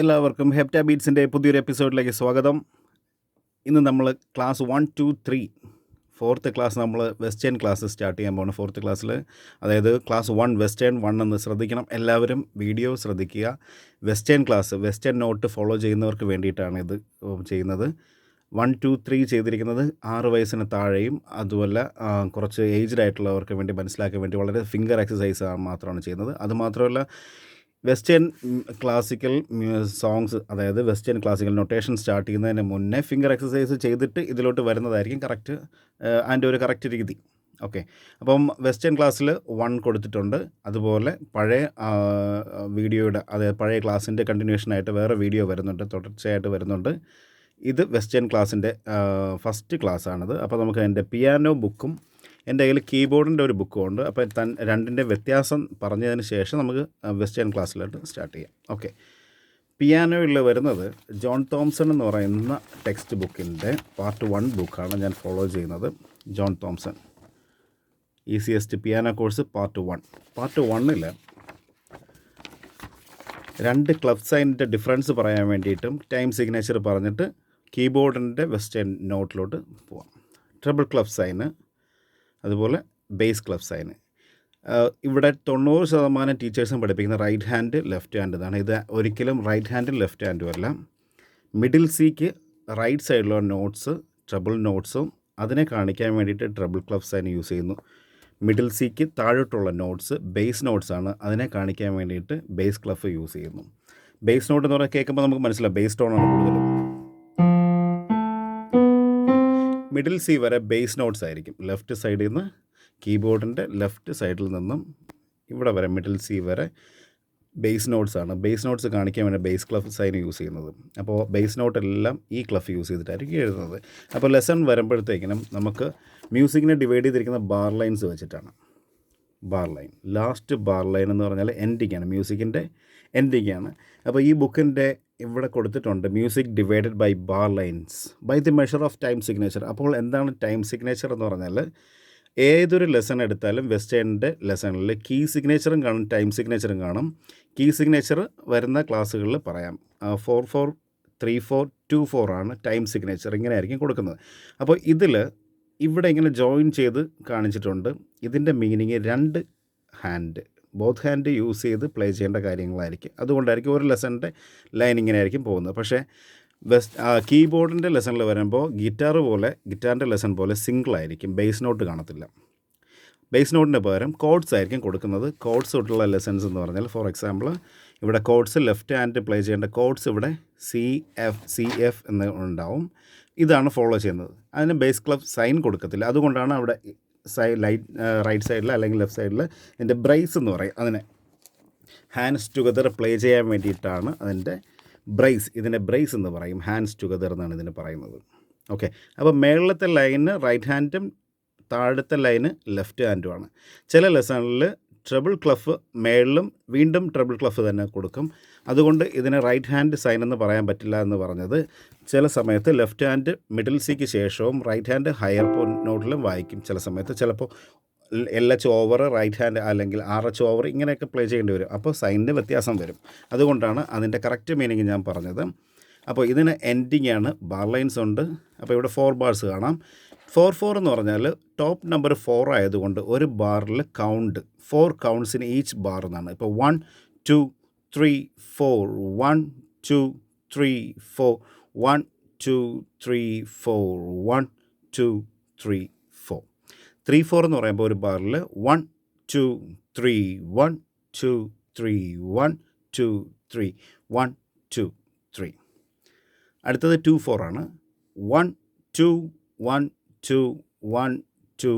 എല്ലാവർക്കും ഹെപ്റ്റ ബീറ്റ്സിന്റെ പുതിയൊരു എപ്പിസോഡിലേക്ക് സ്വാഗതം. ഇന്ന് നമ്മൾ class one two three fourth class നമ്മൾ വെസ്റ്റേൺ ക്ലാസ് സ്റ്റാർട്ട് ചെയ്യാൻ പോകണം ഫോർത്ത് ക്ലാസ്സിൽ അതായത് ക്ലാസ് വൺ വെസ്റ്റേൺ വൺ എന്ന് ശ്രദ്ധിക്കണം. എല്ലാവരും വീഡിയോ ശ്രദ്ധിക്കുക. Western class western note follow ചെയ്യുന്നവർക്ക് വേണ്ടിയിട്ടാണ് ഇത് ചെയ്യുന്നത്. വൺ ടു ത്രീ ചെയ്തിരിക്കുന്നത് ആറ് വയസ്സിന് താഴെയും അതുപോലെ കുറച്ച് ഏജ്ഡ് ആയിട്ടുള്ളവർക്ക് വേണ്ടി മനസ്സിലാക്കാൻ വേണ്ടി വളരെ ഫിംഗർ എക്സസൈസ് മാത്രമാണ് ചെയ്യുന്നത്. അതുമാത്രമല്ല വെസ്റ്റേൺ ക്ലാസിക്കൽ സോങ്സ് അതായത് വെസ്റ്റേൺ ക്ലാസിക്കൽ നൊട്ടേഷൻ സ്റ്റാർട്ട് ചെയ്യുന്നതിന് മുന്നേ ഫിംഗർ എക്സസൈസ് ചെയ്തിട്ട് ഇതിലോട്ട് വരുന്നതായിരിക്കും കറക്റ്റ് അതിന്റെ ഒരു കറക്റ്റ് രീതി. ഓക്കെ അപ്പം വെസ്റ്റേൺ ക്ലാസ്സിൽ വൺ കൊടുത്തിട്ടുണ്ട്. അതുപോലെ പഴയ വീഡിയോയുടെ അതായത് പഴയ ക്ലാസ്സിന്റെ കണ്ടിന്യൂഷനായിട്ട് വേറെ വീഡിയോ വരുന്നുണ്ട് തുടർച്ചയായിട്ട് വരുന്നുണ്ട്. ഇത് വെസ്റ്റേൺ ക്ലാസ്സിന്റെ ഫസ്റ്റ് ക്ലാസ്സാണിത് അപ്പോൾ നമുക്ക് അതിന്റെ പിയാനോ ബുക്കും എന്റെ കയ്യിൽ കീബോർഡിന്റെ ഒരു ബുക്കും ഉണ്ട്. അപ്പോൾ തൻ രണ്ടിന്റെ വ്യത്യാസം പറഞ്ഞതിന് ശേഷം നമുക്ക് വെസ്റ്റേൺ ക്ലാസ്സിലോട്ട് സ്റ്റാർട്ട് ചെയ്യാം. ഓക്കെ. പിയാനോയിൽ വരുന്നത് ജോൺ തോംസൺ എന്ന് പറയുന്ന ടെക്സ്റ്റ് ബുക്കിന്റെ പാർട്ട് വൺ ബുക്കാണ് ഞാൻ ഫോളോ ചെയ്യുന്നത്. John Thompson. Easiest piano course part one. Part വണ്ണിൽ രണ്ട് ക്ലബ് സൈനിന്റെ ഡിഫറൻസ് പറയാൻ വേണ്ടിയിട്ടും ടൈം സിഗ്നേച്ചർ പറഞ്ഞിട്ട് കീബോർഡിന്റെ വെസ്റ്റേൺ നോട്ടിലോട്ട് പോവാം. ട്രിപ്പിൾ ക്ലബ് സൈന് അതുപോലെ ബേസ് ക്ലബ് സൈന് ഇവിടെ തൊണ്ണൂറ് ശതമാനം ടീച്ചേഴ്സും പഠിപ്പിക്കുന്ന റൈറ്റ് ഹാൻഡ് ലെഫ്റ്റ് ഹാൻഡ് ഇതാണ്. ഇത് ഒരിക്കലും റൈറ്റ് ഹാൻഡും ലെഫ്റ്റ് ഹാൻഡും അല്ല. മിഡിൽ സിക്ക് റൈറ്റ് സൈഡിലുള്ള നോട്ട്സ് ട്രബിൾ നോട്ട്സും അതിനെ കാണിക്കാൻ വേണ്ടിയിട്ട് ട്രബിൾ ക്ലബ്സ് സൈൻ യൂസ് ചെയ്യുന്നു. മിഡിൽ സിക്ക് താഴോട്ടുള്ള നോട്ട്സ് ബേസ് നോട്ട്സ് ആണ് അതിനെ കാണിക്കാൻ വേണ്ടിയിട്ട് ബേസ് ക്ലഫ് യൂസ് ചെയ്യുന്നു. ബേസ് നോട്ട് എന്ന് പറഞ്ഞാൽ കേൾക്കുമ്പോൾ നമുക്ക് മനസ്സിലാവും. ബേസ് ടോൺ ആണ് കൂടുതലും. മിഡിൽ സി വരെ ബേസ് നോട്ട്സ് ആയിരിക്കും. ലെഫ്റ്റ് സൈഡിൽ നിന്ന് കീബോർഡിന്റെ ലെഫ്റ്റ് സൈഡിൽ നിന്നും ഇവിടെ വരെ മിഡിൽ സി വരെ ബേസ് നോട്ട്സ് ആണ്. ബേസ് നോട്ട്സ് കാണിക്കാൻ വേണ്ടി ബേസ് ക്ലഫ് സൈൻ യൂസ് ചെയ്യുന്നത്. അപ്പോൾ ബേസ് നോട്ട് എല്ലാം ഈ ക്ലഫ് യൂസ് ചെയ്തിട്ടായിരിക്കും എഴുതുന്നത്. അപ്പോൾ ലെസൺ വരുമ്പോഴത്തേക്കിനും നമുക്ക് മ്യൂസിക്കിനെ ഡിവൈഡ് ചെയ്തിരിക്കുന്ന ബാർ ലൈൻസ് വെച്ചിട്ടാണ്. Bar line last bar line എന്ന് പറഞ്ഞാൽ എൻഡിങ് ആണ്. മ്യൂസിക്കിന്റെ എൻഡിങ് ആണ്. അപ്പോൾ ഈ ബുക്കിന്റെ ഇവിടെ കൊടുത്തിട്ടുണ്ട്. Music divided by bar lines by the measure of time signature അപ്പോൾ എന്താണ് ടൈം സിഗ്നേച്ചർ എന്ന് പറഞ്ഞാൽ ഏതൊരു ലെസൺ എടുത്താലും വെസ്റ്റേണിന്റെ ലെസണിൽ കീ സിഗ്നേച്ചറും കാണും ടൈം സിഗ്നേച്ചറും കാണും. കീ സിഗ്നേച്ചർ വരുന്ന ക്ലാസ്സുകളിൽ പറയാം. Four four three four two four ആണ് ടൈം സിഗ്നേച്ചർ ഇങ്ങനെ ആയിരിക്കും കൊടുക്കുന്നത്. അപ്പോൾ ഇതിൽ ഇവിടെ ഇങ്ങനെ ജോയിൻ ചെയ്ത് കാണിച്ചിട്ടുണ്ട്. ഇതിന്റെ മീനിങ് രണ്ട് ഹാൻഡ് ബോത്ത് ഹാൻഡ് യൂസ് ചെയ്ത് പ്ലേ ചെയ്യേണ്ട കാര്യങ്ങളായിരിക്കും. അതുകൊണ്ടായിരിക്കും ഒരു ലെസണിന്റെ ലൈൻ ഇങ്ങനെ ആയിരിക്കും പോകുന്നത്. പക്ഷേ വെസ്റ്റ് കീബോർഡിന്റെ ലെസണിൽ വരുമ്പോൾ ഗിറ്റാർ പോലെ ഗിറ്റാറിന്റെ ലെസൺ പോലെ സിംഗിൾ ആയിരിക്കും ബേസ് നോട്ട് കാണത്തില്ല. ബേസ് നോട്ടിന് പകരം കോഡ്സ് ആയിരിക്കും കൊടുക്കുന്നത്. കോഡ്സ് തൊട്ടുള്ള ലെസൺസ് എന്ന് പറഞ്ഞാൽ ഫോർ എക്സാമ്പിൾ ഇവിടെ കോഡ്സ് ലെഫ്റ്റ് ഹാൻഡ് പ്ലേ ചെയ്യേണ്ട കോഡ്സ് ഇവിടെ സി എഫ് സി എഫ് എന്ന് ഉണ്ടാവും. ഇതാണ് ഫോളോ ചെയ്യുന്നത്. അതിന് ബേസ് ക്ലബ് സൈൻ കൊടുക്കത്തില്ല. അതുകൊണ്ടാണ് അവിടെ സൈ ലൈറ്റ് റൈറ്റ് സൈഡിൽ അല്ലെങ്കിൽ ലെഫ്റ്റ് സൈഡിൽ ഇതിന്റെ ബ്രൈസ് എന്ന് പറയും. അതിനെ ഹാൻഡ്സ് ടുഗദർ പ്ലേ ചെയ്യാൻ വേണ്ടിയിട്ടാണ് അതിന്റെ ബ്രൈസ് ഇതിന്റെ ബ്രൈസ് എന്ന് പറയും. ഹാൻഡ്സ് ടുഗദർ എന്നാണ് ഇതിന് പറയുന്നത്. ഓക്കെ അപ്പോൾ മേളിലത്തെ ലൈന് റൈറ്റ് ഹാൻഡും താഴത്തെ ലൈന് ലെഫ്റ്റ് ഹാൻഡുമാണ് ചില ലെസണിൽ ട്രബിൾ ക്ലഫ് മേളിലും വീണ്ടും ട്രബിൾ ക്ലഫ് തന്നെ കൊടുക്കും. അതുകൊണ്ട് ഇതിന് റൈറ്റ് ഹാൻഡ് സൈൻ എന്ന് പറയാൻ പറ്റില്ല എന്ന് പറഞ്ഞത്. ചില സമയത്ത് ലെഫ്റ്റ് ഹാൻഡ് മിഡിൽ സിക്ക് ശേഷവും റൈറ്റ് ഹാൻഡ് ഹയർ നോട്ടിലും വായിക്കും ചില സമയത്ത്. ചിലപ്പോൾ L H over right hand അല്ലെങ്കിൽ ആർ എച്ച് ഓവർ ഇങ്ങനെയൊക്കെ പ്ലേ ചെയ്യേണ്ടി വരും. അപ്പോൾ സൈനിന്റെ വ്യത്യാസം വരും. അതുകൊണ്ടാണ് അതിന്റെ കറക്റ്റ് മീനിങ് ഞാൻ പറഞ്ഞത്. അപ്പോൾ ഇതിന് എൻഡിങ് ആണ്. ബാർ ലൈൻസ് ഉണ്ട്. അപ്പോൾ ഇവിടെ ഫോർ ബാർസ് കാണാം. ഫോർ ഫോർ എന്ന് പറഞ്ഞാൽ ടോപ്പ് നമ്പർ ഫോർ ആയതുകൊണ്ട് ഒരു ബാറിൽ count four counts in each bar എന്നാണ്. ഇപ്പോൾ one two three four one two three four one two three four one two three four three four എന്ന് പറയുമ്പോൾ ഒരു ബാറിൽ one two three one two three one two three one two three അടുത്തത് two four ആണ്. One two one two one two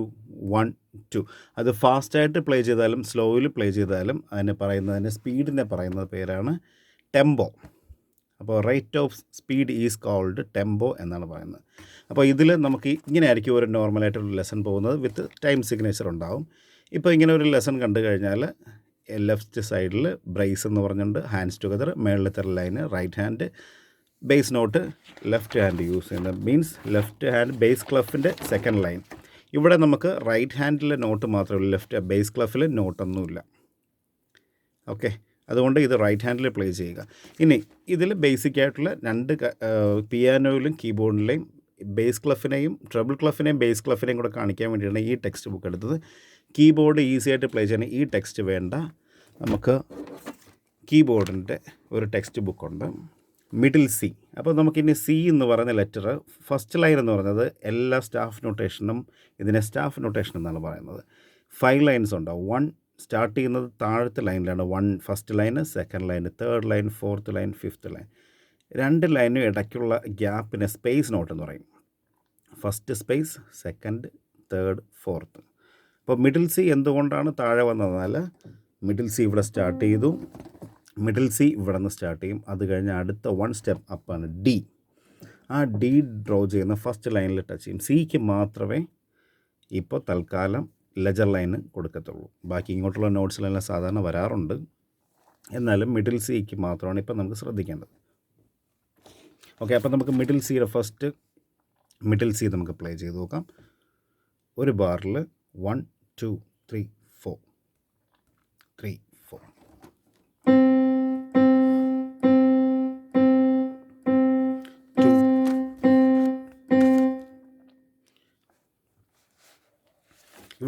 one two അത് ഫാസ്റ്റായിട്ട് play ചെയ്താലും സ്ലോയിൽ play ചെയ്താലും അതിനെ പറയുന്നതിന്റെ സ്പീഡിനെ പറയുന്ന പേരാണ് ടെമ്പോ അപ്പോൾ rate of speed is called tempo എന്നാണ് പറയുന്നത്. അപ്പോൾ ഇതിൽ നമുക്ക് ഇങ്ങനെ ആയിരിക്കും ഒരു നോർമലായിട്ടുള്ള ലെസൺ പോകുന്നത് വിത്ത് ടൈം സിഗ്നേച്ചർ ഉണ്ടാവും. ഇപ്പോൾ ഇങ്ങനെ ഒരു ലെസൺ കണ്ടു കഴിഞ്ഞാൽ ലെഫ്റ്റ് സൈഡിൽ ബ്രേസ് എന്ന് പറഞ്ഞുകൊണ്ട് hands together മേളിലത്തെ line right hand bass note left hand use ചെയ്യുന്നത് മീൻസ് ലെഫ്റ്റ് ഹാൻഡ് ബേസ് ക്ലഫിന്റെ സെക്കൻഡ് ലൈൻ ഇവിടെ നമുക്ക് റൈറ്റ് ഹാൻഡിലെ നോട്ട് മാത്രമേ ഉള്ളൂ. ലെഫ്റ്റ് ബേസ് ക്ലഫിൽ നോട്ടൊന്നുമില്ല ഓക്കെ അതുകൊണ്ട് ഇത് റൈറ്റ് ഹാൻഡിൽ പ്ലേ ചെയ്യുക. ഇനി ഇതിൽ ബേസിക് ആയിട്ടുള്ള രണ്ട് പിയാനോയിലും കീബോർഡിലെയും ബേസ് ക്ലഫിനെയും ട്രബിൾ ക്ലഫിനെയും ബേസ് ക്ലഫിനെയും കൂടെ കാണിക്കാൻ വേണ്ടിയിട്ടാണ് ഈ ടെക്സ്റ്റ് ബുക്ക് എടുത്തത്. കീബോർഡ് ഈസി ആയിട്ട് പ്ലേ ചെയ്യാൻ ഈ ടെക്സ്റ്റ് വേണ്ട. നമുക്ക് കീബോർഡിന്റെ ഒരു ടെക്സ്റ്റ് ബുക്കുണ്ട് മിഡിൽ സി അപ്പോൾ നമുക്കിനി സി എന്ന് പറയുന്ന ലെറ്റർ ഫസ്റ്റ് ലൈൻ എന്ന് പറയുന്നത് എല്ലാ സ്റ്റാഫ് നൊട്ടേഷനും ഇതിനെ സ്റ്റാഫ് നൊട്ടേഷൻ എന്നാണ് പറയുന്നത്. ഫൈവ് ലൈൻസ് ഉണ്ടാവും വൺ സ്റ്റാർട്ട് ചെയ്യുന്നത് താഴത്തെ ലൈനിലാണ് one first line second line third line fourth line fifth line രണ്ട് ലൈനും ഇടയ്ക്കുള്ള ഗ്യാപ്പിനെ സ്പേസ് നോട്ട് എന്ന് പറയും. First space second third fourth അപ്പോൾ മിഡിൽ സി എന്തുകൊണ്ടാണ് താഴെ വന്നതെന്നാൽ മിഡിൽ സി ഇവിടെ സ്റ്റാർട്ട് ചെയ്തു. മിഡിൽ സി ഇവിടെ നിന്ന് സ്റ്റാർട്ട് ചെയ്യും. അത് കഴിഞ്ഞ് അടുത്ത വൺ സ്റ്റെപ്പ് അപ്പാണ് ഡി ആ ഡി ഡ്രോ ചെയ്യുന്ന ഫസ്റ്റ് ലൈനിൽ ടച്ച് ചെയ്യും. സിക്ക് മാത്രമേ ഇപ്പോൾ തൽക്കാലം ലെജർ ലൈന് കൊടുക്കത്തുള്ളൂ. ബാക്കി ഇങ്ങോട്ടുള്ള നോട്ട്സിലെല്ലാം സാധാരണ വരാറുണ്ട്. എന്നാലും മിഡിൽ സിക്ക് മാത്രമാണ് ഇപ്പോൾ നമുക്ക് ശ്രദ്ധിക്കേണ്ടത്. ഓക്കെ അപ്പോൾ നമുക്ക് മിഡിൽ സിയുടെ ഫസ്റ്റ് മിഡിൽ സി നമുക്ക് പ്ലേ ചെയ്ത് നോക്കാം. ഒരു ബാറിൽ വൺ ടു ത്രീ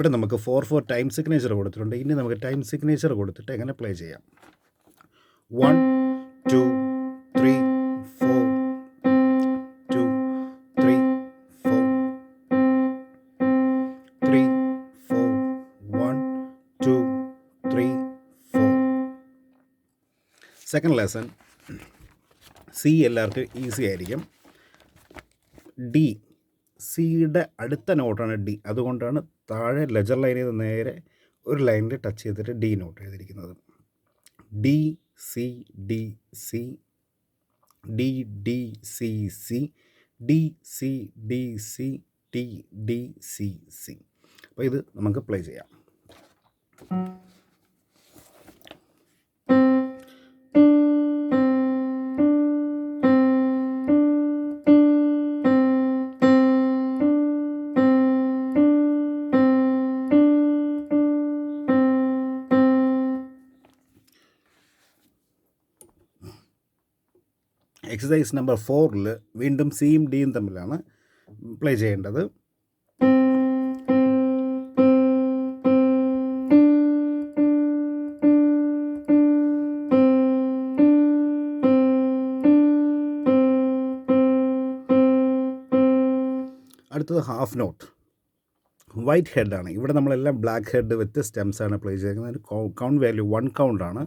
ഇവിടെ നമുക്ക് ഫോർ ഫോർ ടൈം സിഗ്നേച്ചർ കൊടുത്തിട്ടുണ്ട്. ഇനി നമുക്ക് ടൈം സിഗ്നേച്ചർ കൊടുത്തിട്ട് എങ്ങനെ പ്ലേ ചെയ്യാം? One two three four two three four three four one two three four second lesson C എല്ലാവർക്കും ഈസി ആയിരിക്കും. ഡി സിയുടെ അടുത്ത നോട്ടാണ് ഡി. അതുകൊണ്ടാണ് താഴെ ലെജർ ലൈൻ ചെയ്ത് നേരെ ഒരു ലൈനിൽ ടച്ച് ചെയ്തിട്ട് ഡി നോട്ട് ചെയ്തിരിക്കുന്നത്. D C D C D D C C D C D C D D C C. അപ്പോൾ ഇത് നമുക്ക് പ്ലേ ചെയ്യാം. എക്സസൈസ് നമ്പർ ഫോറിൽ വീണ്ടും സിയും ഡിയും തമ്മിലാണ് പ്ലേ ചെയ്യേണ്ടത്. അടുത്തത് ഹാഫ് നോട്ട് വൈറ്റ് ഹെഡാണ് ഇവിടെ നമ്മളെല്ലാം ബ്ലാക്ക് ഹെഡ് വിത്ത് സ്റ്റെംസ് ആണ് പ്ലേ ചെയ്യുന്നത് കൗണ്ട് വാല്യൂ വൺ കൗണ്ടാണ്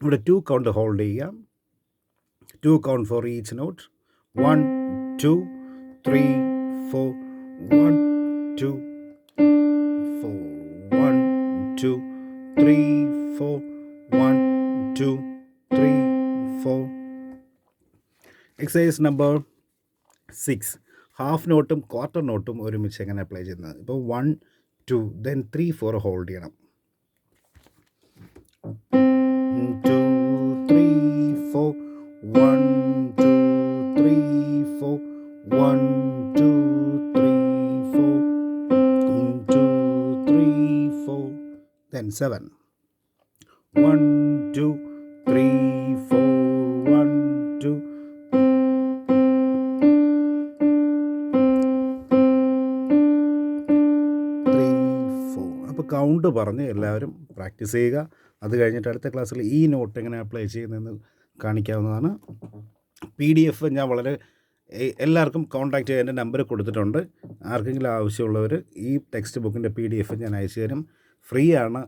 ഇവിടെ ടു കൗണ്ട് ഹോൾഡ് ചെയ്യാം. Two count for each note one two three four one two four one two three four one two three four exercise number six half നോട്ടും quarter നോട്ടും ഒരുമിച്ച് എങ്ങനെ apply ചെയ്യുന്നത്? ഇപ്പോൾ one two then three four hold ചെയ്യണം. Two three four one two three four one two three four two three four then seven one two three four one two അപ്പോൾ count പറഞ്ഞ് എല്ലാവരും practice ചെയ്യുക അത് കഴിഞ്ഞിട്ട് അടുത്ത ക്ലാസ്സിൽ ഈ നോട്ട് എങ്ങനെ അപ്ലൈ ചെയ്യുന്നതെന്ന് കാണിക്കാവുന്നതാണ്. പി ഡി എഫ് ഞാൻ വളരെ എല്ലാവർക്കും കോൺടാക്റ്റ് ചെയ്യാൻ എന്റെ നമ്പർ കൊടുത്തിട്ടുണ്ട്. ആർക്കെങ്കിലും ആവശ്യമുള്ളവർ ഈ ടെക്സ്റ്റ് ബുക്കിന്റെ പി ഡി എഫ് ഞാൻ അയച്ചു തരും. ഫ്രീ ആണ്.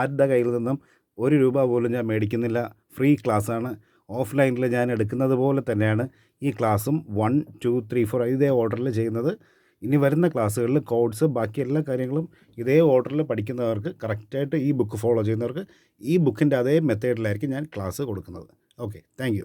ആരുടെ കയ്യിൽ നിന്നും ഒരു രൂപ പോലും ഞാൻ മേടിക്കുന്നില്ല. ഫ്രീ ക്ലാസ്സാണ് ഓഫ്ലൈനിൽ ഞാൻ എടുക്കുന്നത് പോലെ തന്നെയാണ് ഈ ക്ലാസ്സും വൺ ടു ത്രീ ഫോർ ഇതേ ഓർഡറിൽ ചെയ്യുന്നത്. ഇനി വരുന്ന ക്ലാസ്സുകളിൽ കോഡ്സ് ബാക്കി എല്ലാ കാര്യങ്ങളും ഇതേ ഓർഡറിൽ പഠിക്കുന്നവർക്ക് കറക്റ്റായിട്ട് ഈ ബുക്ക് ഫോളോ ചെയ്യുന്നവർക്ക് ഈ ബുക്കിന്റെ അതേ മെത്തേഡിലായിരിക്കും ഞാൻ ക്ലാസ് കൊടുക്കുന്നത്. Okay thank